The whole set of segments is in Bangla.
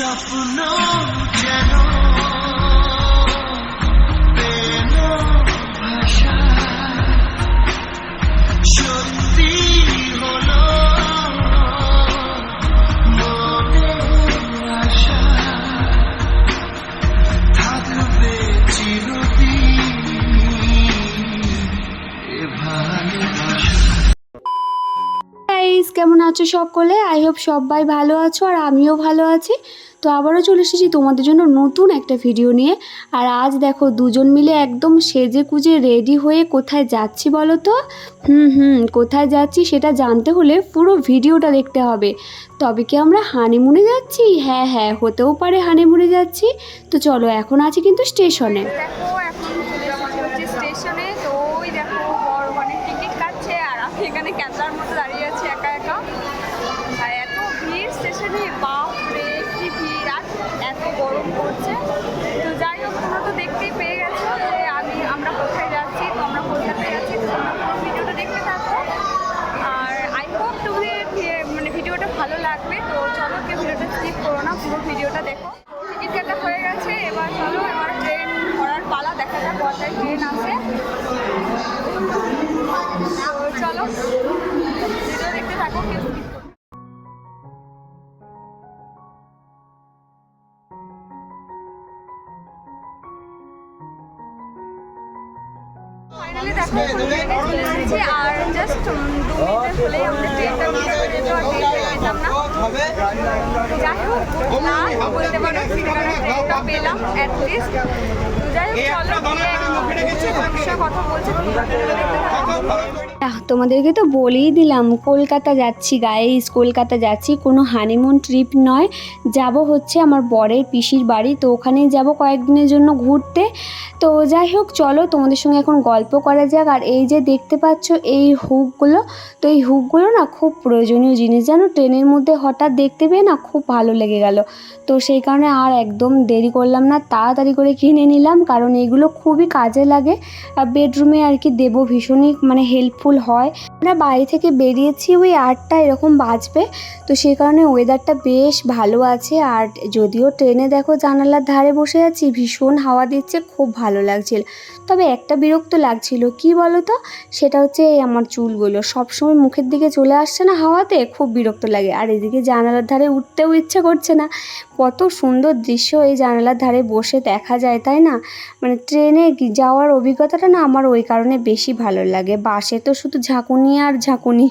Shut আছো সকলে? আই হোপ সবাই ভালো আছো আর আমিও ভালো আছি। তো আবারও চলে এসেছি তোমাদের জন্য নতুন একটা ভিডিও নিয়ে। আর আজ দেখো দুজন মিলে একদম সেজে কুজে রেডি হয়ে কোথায় যাচ্ছি বলো তো? হুম হুম, কোথায় যাচ্ছি সেটা জানতে হলে পুরো ভিডিওটা দেখতে হবে। তবে কি আমরা হানিমুনে যাচ্ছি? হ্যাঁ হ্যাঁ হতেও পারে হানিমুনে যাচ্ছি। তো চলো এখন আছি কিন্তু স্টেশনে দেখো, এখন চলে এসেছি হচ্ছে স্টেশনে তো ওই দেখো বড় মানে টিকিট কাটছে আর আমি এখানে ক্যান্সার মতো দাঁড়িয়ে আছি একা একা আর এত ভিড় স্টেশনে বাপ রে, কি ভিড় এত গরম পড়ছে। তো যাই হোক, তোমরা তো দেখতেই পেয়ে গেছো যে আমি, আমরা কোথায় যাচ্ছি, তো আমরা কলকাতায় যাচ্ছি, তো তোমরা পুরো ভিডিওটা দেখতে থাকো। আর আই হোপ ভি- মানে ভিডিওটা ভালো লাগবে। তো চলো কেউ ভিডিওটা স্কিপ করো না, পুরো ভিডিওটা দেখো। টিকিট কাটা হয়ে গেছে, এবার চলো, এবার ট্রেন ধরার পালা, দেখা যাক কটায় ট্রেন আছে। চলো ভিডিও দেখতে থাকো, কেউ ফাইনালি দেখো চলে আর জাস্ট দু মিনিটের হলেই আমরা ট্রেনটা মিস করে যেত আর ট্রেনটা পেতাম না। যাই হোক, না বলতে পারো সেখানে ট্রেনটা পেলাম অ্যাটলিস্ট তোমাদেরকে তো বলেই দিলাম, কলকাতা যাচ্ছি গাইস কলকাতা যাচ্ছি। কোনো হানিমুন ট্রিপ নয়। যাব হচ্ছে আমার বরের পিসির বাড়ি, তো ওখানেই যাব কয়েকদিনের জন্য ঘুরতে। তো যাই হোক, চলো তোমাদের সঙ্গে এখন গল্প করা যাক। আর এই যে দেখতে পাচ্ছ এই হুকগুলো, তো এই হুকগুলো না খুব প্রয়োজনীয় জিনিস। জানো, ট্রেনের মধ্যে হঠাৎ দেখতে পেয়ে না খুব ভালো লেগে গেল। তো সেই কারণে আর একদম দেরি করলাম না, তাড়াতাড়ি করে কিনে নিলাম। কারণ এগুলো খুবই কাজে লাগে। আর বেডরুমে আর কি দেবো ভীষণই মানে হেল্পফুল হয়। আমরা বাড়ি থেকে বেরিয়েছি, ওই আটটা এরকম বাজবে। তো সেই কারণে ওয়েদারটা বেশ ভালো আছে। আর যদিও ট্রেনে দেখো জানালার ধারে বসে আছি, ভীষণ হাওয়া দিচ্ছে, খুব ভালো লাগছিল। তবে একটা বিরক্ত লাগছিল। কি বলো তো সেটা হচ্ছে এই আমার চুলগুলো। সবসময় মুখের দিকে চলে আসছে না হাওয়াতে, খুব বিরক্ত লাগে। আর এদিকে জানালার ধারে উঠতেও ইচ্ছে করছে না। কত সুন্দর দৃশ্য এই জানালার ধারে বসে দেখা যায়, তাই না? মানে ট্রেনে যাওয়ার অভিজ্ঞতাটা না আমার ওই কারণে বেশি ভালো লাগে। বাসে তো শুধু ঝাঁকুনি আর ঝাঁকুনি।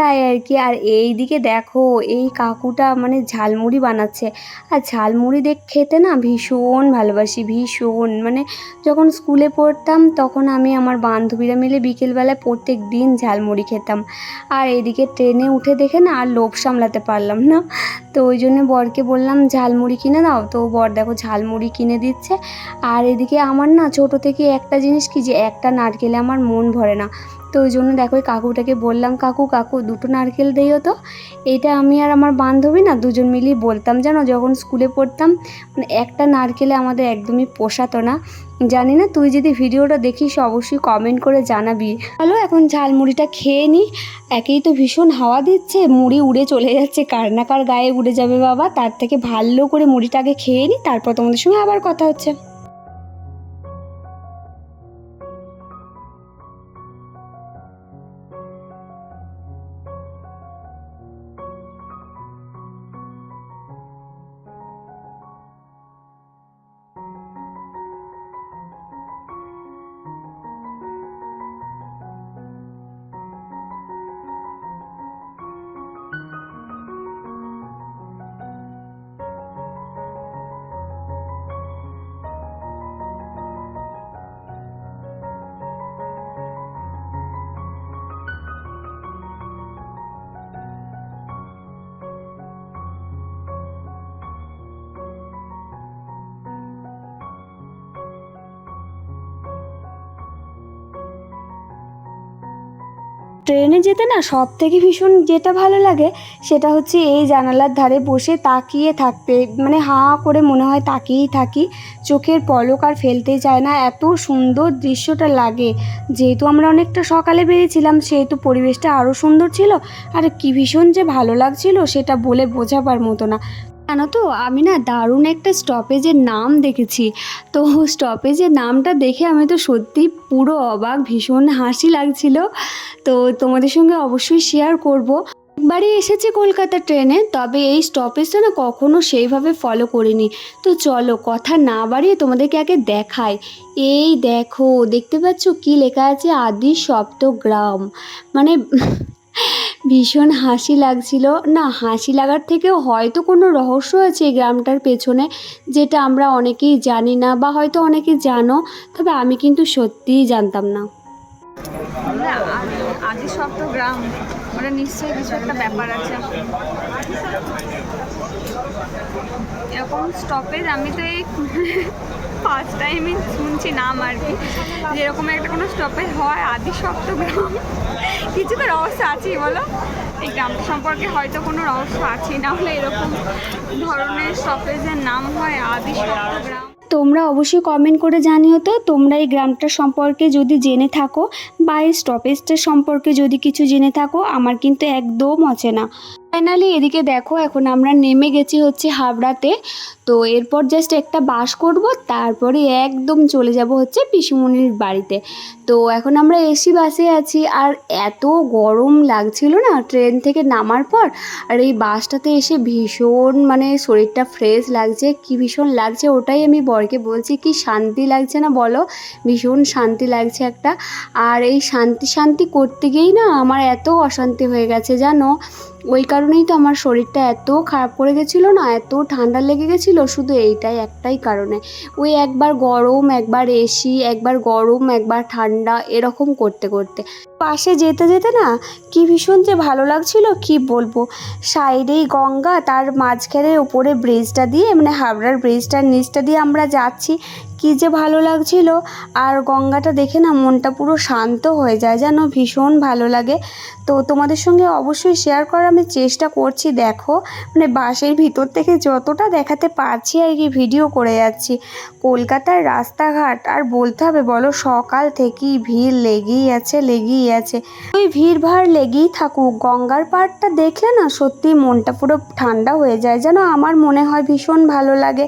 তাই আর কি। আর এই দিকে দেখো, এই কাকুটা মানে ঝালমুড়ি বানাচ্ছে। আর ঝালমুড়ি দেখ খেতে না ভীষণ ভালোবাসি, ভীষণ। মানে যখন স্কুলে পড়তাম তখন আমি আমার বান্ধবীরা মিলে বিকেলবেলায় প্রত্যেক দিন ঝালমুড়ি খেতাম। আর এদিকে ট্রেনে উঠে দেখে না আর লোভ সামলাতে পারলাম না। তো ওই জন্য বরকে বললাম, ঝালমুড়ি কিনে দাও। তো বর দেখো ঝালমুড়ি কিনে দিচ্ছে। আর এদিকে আমার না ছোট থেকে একটা জিনিস কি যে, একটা নারকেলে আমার মন ভরে না। তো ওই জন্য দেখো ওই কাকুটাকে বললাম, কাকু কাকু, দুটো নারকেল দিও তো। এটা আমি আর আমার বান্ধবী না দুজন মিলেই বলতাম, জানো? যখন স্কুলে পড়তাম মানে একটা নারকেলে আমাদের একদমই পোষাতো না। জানি না, তুই যদি ভিডিওটা দেখিস, অবশ্যই কমেন্ট করে জানাবি। হ্যালো এখন ঝালমুড়িটা খেয়ে নি। একেই তো ভীষণ হাওয়া দিচ্ছে, মুড়ি উড়ে চলে যাচ্ছে, কার না কার গায়ে উড়ে যাবে বাবা। তার থেকে ভালো করে মুড়িটাকে খেয়ে নি, তারপর তোমাদের সঙ্গে আবার কথা হচ্ছে। ট্রেনে যেতে না সব থেকে ভীষণ যেটা ভালো লাগে সেটা হচ্ছে এই জানালার ধারে বসে তাকিয়ে থাকতে। মানে হা করে মনে হয় তাকিয়েই থাকি। চোখের পলক আর ফেলতে চায় না। এত সুন্দর দৃশ্যটা লাগে। যেহেতু আমরা অনেকটা সকালে বেরিয়েছিলাম, সেহেতু পরিবেশটা আরও সুন্দর ছিল। আর কি ভীষণ যে ভালো লাগছিল সেটা বলে বোঝাবার মতো না। জানো তো, আমি না দারুণ একটা স্টপেজের নাম দেখেছি। তো স্টপেজের নামটা দেখে আমি তো সত্যি পুরো অবাক, ভীষণ হাসি লাগছিল। তো তোমাদের সঙ্গে অবশ্যই শেয়ার করব। একবারই এসেছি কলকাতা ট্রেনে, তবে এই স্টপেজটা না কখনো সেইভাবে ফলো করিনি। তো চলো, কথা না বাড়িয়ে তোমাদেরকে আগে দেখাই। এই দেখো, দেখতে পাচ্ছ কি লেখা আছে? আদি সপ্তগ্রাম। মানে ভীষণ হাসি লাগছিল। না, হাসি লাগার থেকেও হয়তো কোনো রহস্য আছে এই গ্রামটার পেছনে, যেটা আমরা অনেকেই জানি না বা হয়তো অনেকে জানো, তবে আমি কিন্তু সত্যিই জানতাম না। গ্রাম ওটা নিশ্চয়ই কিছু একটা ব্যাপার আছে। এরকম স্টপেজ আমি তো এই ফার্স্ট টাইমই শুনছি নাম আর কি। যেরকম একটা কোনো স্টপেজ হয় আদি সপ্ত গ্রাম কিছু তো রহস্য আছেই, বলো? এই গ্রামটা সম্পর্কে হয়তো কোনো রহস্য আছেই, না হলে এরকম ধরনের স্টপেজের নাম হয় আদি সপ্ত গ্রাম তোমরা অবশ্যই কমেন্ট করে জানিও তো, তোমরা এই গ্রামটা সম্পর্কে যদি জেনে থাকো বা এই স্টপেজটার সম্পর্কে যদি কিছু জেনে থাকো, আমার কিন্তু একদম অচেনা। ফাইনালি এদিকে দেখো, এখন আমরা নেমে গেছি হচ্ছে হাবড়াতে তো এরপর জাস্ট একটা বাস করব, তারপরে একদম চলে যাব হচ্ছে পিসুমনির বাড়িতে। তো এখন আমরা এসি বাসে আছি, আর এত গরম লাগছিল না ট্রেন থেকে নামার পর, আর এই বাসটাতে এসে ভীষণ মানে শরীরটা ফ্রেশ লাগছে, কি ভীষণ লাগছে ওটাই আমি বরকে বলছি, কি শান্তি লাগছে না বলো, ভীষণ শান্তি লাগছে একটা। আর এই শান্তি শান্তি করতে গিয়েই না আমার এত অশান্তি হয়ে গেছে, জানো? ওই কারণেই তো আমার শরীরটা এত খারাপ করে গেছিল না, এত ঠান্ডা লেগে গেছিল, শুধু এইটাই একটাই কারণে। ওই একবার গরম, একবার এসি একবার গরম, একবার ঠান্ডা, এরকম করতে করতে। পাশে যেতে যেতে না কি ভীষণ যে ভালো লাগছিল, কি বলব? সাইডেই গঙ্গা, তার মাঝখানে উপরে ব্রিজটা দিয়ে মানে হাবড়ার ব্রিজটার নিচটা দিয়ে আমরা যাচ্ছি। কি যে ভালো লাগছিল। আর গঙ্গাটা দেখে না মনটা পুরো শান্ত হয়ে যায় যেন ভীষণ ভালো লাগে। তো তোমাদের সঙ্গে অবশ্যই শেয়ার করার আমি চেষ্টা করছি, দেখো। মানে বাসের ভিতর থেকে যতটা দেখাতে পারছি আর কি ভিডিও করে যাচ্ছি। কলকাতার রাস্তাঘাট, আর বলতে হবে বলো, সকাল থেকেই ভিড় লেগেই আছে লেগেই আছে। ওই ভিড় ভাড় লেগেই থাকুক, গঙ্গার পাড়টা দেখলে না সত্যি মনটা পুরো ঠান্ডা হয়ে যায়। যেন আমার মনে হয় ভীষণ ভালো লাগে।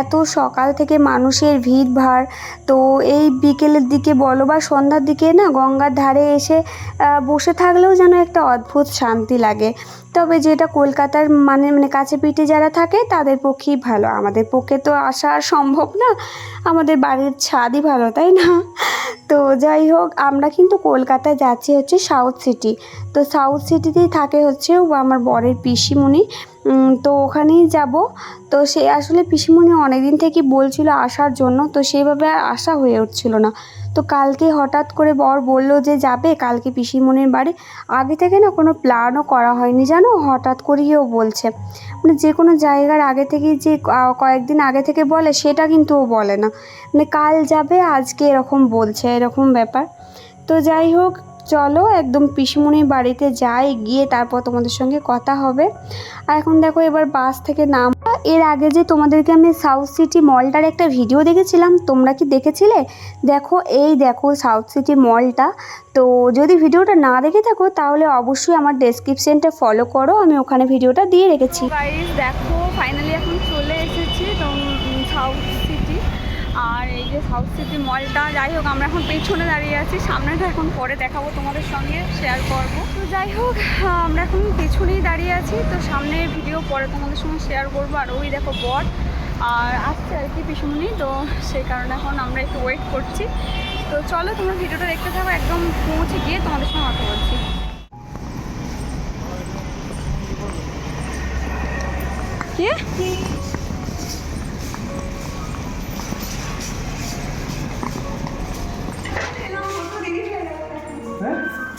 এত সকাল থেকে মানুষের ভিড় ভাড় তো এই বিকেলের দিকে বলো বা সন্ধ্যার দিকে না গঙ্গার ধারে এসে বসে থাকলেও যেন একটা অদ্ভুত শান্তি লাগে। তবে যেটা কলকাতার মানে মানে কাছে পিঠে যারা থাকে, তাদের পক্ষেই ভালো। আমাদের পক্ষে তো আসা সম্ভব না। আমাদের বাড়ির ছাদই ভালো, তাই না? তো যাই হোক, আমরা কিন্তু কলকাতায় যাচ্ছি হচ্ছে সাউথ সিটি তো সাউথ সিটিতেই থাকে হচ্ছে আমার বরের পিসিমণি। তো ওখানেই যাব। তো সে আসলে পিসিমণি অনেকদিন থেকে বলছিল আসার জন্য, তো সেইভাবে আসা হয়ে উঠছিল না। তো কালকে হঠাৎ করে বর বলল যে যাবে, কালকে পিসিমণির বাড়ি। আগে থেকে না কোনো প্ল্যানও করা হয়নি, জানো? হঠাৎ করেই ও বলছে। মানে যে কোনো জায়গার আগে থেকেই যে কয়েকদিন আগে থেকে বলে, সেটা কিন্তু ও বলে না। মানে কাল যাবে, আজকে এরকম বলছে, এরকম ব্যাপার। তো যাই হোক চলো একদম পিসিমণির বাড়িতে যাই, গিয়ে তারপর তোমাদের সঙ্গে কথা হবে। আর এখন দেখো এবার বাস থেকে নাম এর আগে যে তোমাদেরকে আমি সাউথ সিটি মলটার একটা ভিডিও দেখেছিলাম, তোমরা কি দেখেছিলে? দেখো, এই দেখো সাউথ সিটি মলটা তো যদি ভিডিওটা না দেখে থাকো, তাহলে অবশ্যই আমার ডেসক্রিপশনটা ফলো করো, আমি ওখানে ভিডিওটা দিয়ে রেখেছি। দেখো ফাইনালি এখন চলে এসেছি তো সাউথ সিটি আর এই যে সাউথ সিটি মলটা, যাই হোক, আমরা এখন পেছনে দাঁড়িয়ে আছি। সামনেটা এখন পরে দেখাবো তোমাদের সঙ্গে শেয়ার করব। তো যাই হোক আমরা এখন পেছনেই দাঁড়িয়ে আছি। তো সামনের ভিডিও পরে তোমাদের সঙ্গে শেয়ার করব। আর ওই দেখো বট আর আসছে আর কি পিছুমনি তো সেই কারণে এখন আমরা একটু ওয়েট করছি। তো চলো, তোমরা ভিডিওটা দেখতে থাকো, একদম পৌঁছে গিয়ে তোমাদের সঙ্গে কথা বলছি। কি?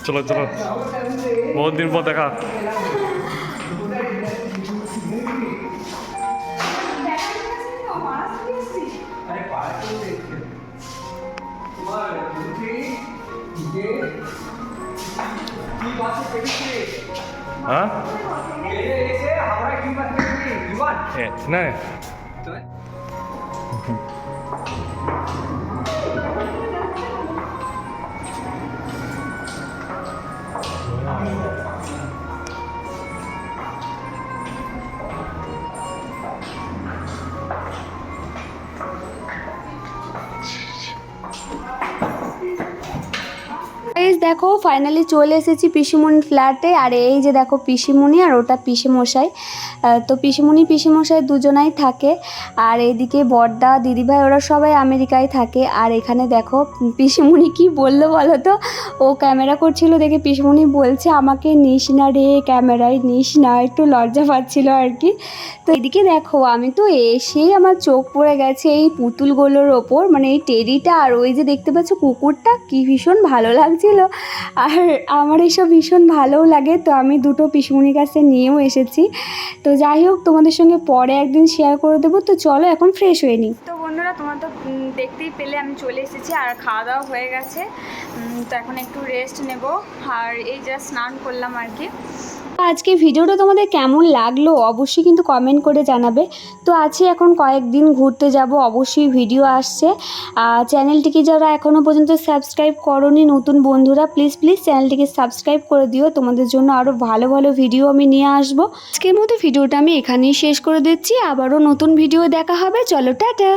চলো চলো। বহুত দিন পর দেখা। হ্যাঁ? না। দেখো ফাইনালি চলে এসেছি পিসিমণির ফ্ল্যাটে আর এই যে দেখো পিসিমণি আর ওটা পিসিমশাই। তো পিসিমণি, পিসিমশাই দুজনাই থাকে। আর এইদিকে বড়দা দিদিভাই, ওরা সবাই আমেরিকায় থাকে। আর এখানে দেখো, পিসিমণি কি বলল বলো তো? ও ক্যামেরা করছিল দেখে পিসিমণি বলছে, আমাকে নিস না রে ক্যামেরায়, নিস না। একটু লজ্জা পাচ্ছিল আর কি। তো এদিকে দেখো, আমি তো এসেই আমার চোখ পড়ে গেছে এই পুতুলগুলোর ওপর। মানে এই টেরিটা আর ওই যে দেখতে পাচ্ছ কুকুরটা, কি ভীষণ ভালো লাগছিল। আর আমার এইসব ভীষণ ভালোও লাগে, তো আমি দুটো পিসমুনির কাছে নিয়েও এসেছি। তো যাই হোক, তোমাদের সঙ্গে পরে একদিন শেয়ার করে দেবো, তো চলো এখন ফ্রেশ হয়ে নিই। তো বন্ধুরা, তোমরা তো দেখতেই পেলে আমি চলে এসেছি আর খাওয়া দাওয়া হয়ে গেছে। তো এখন একটু রেস্ট নেব। আর এই জাস্ট স্নান করলাম আর কি। আজকে ভিডিওটা তোমাদের কেমন লাগল অবশ্যই কিন্তু কমেন্ট করে জানাবে। তো আছি এখন কয়েকদিন ঘুরতে যাব, অবশ্যই ভিডিও আসছে। আর চ্যানেলটিকে যারা এখনও পর্যন্ত সাবস্ক্রাইব করনি, নতুন বন্ধুরা প্লিজ প্লিজ চ্যানেলটিকে সাবস্ক্রাইব করে দিও। তোমাদের জন্য আরও ভালো ভালো ভিডিও আমি নিয়ে আসব। আজকের মতো ভিডিওটা আমি এখানেই শেষ করে দিচ্ছি। আবারও নতুন ভিডিও দেখা হবে। চলো, টাটা!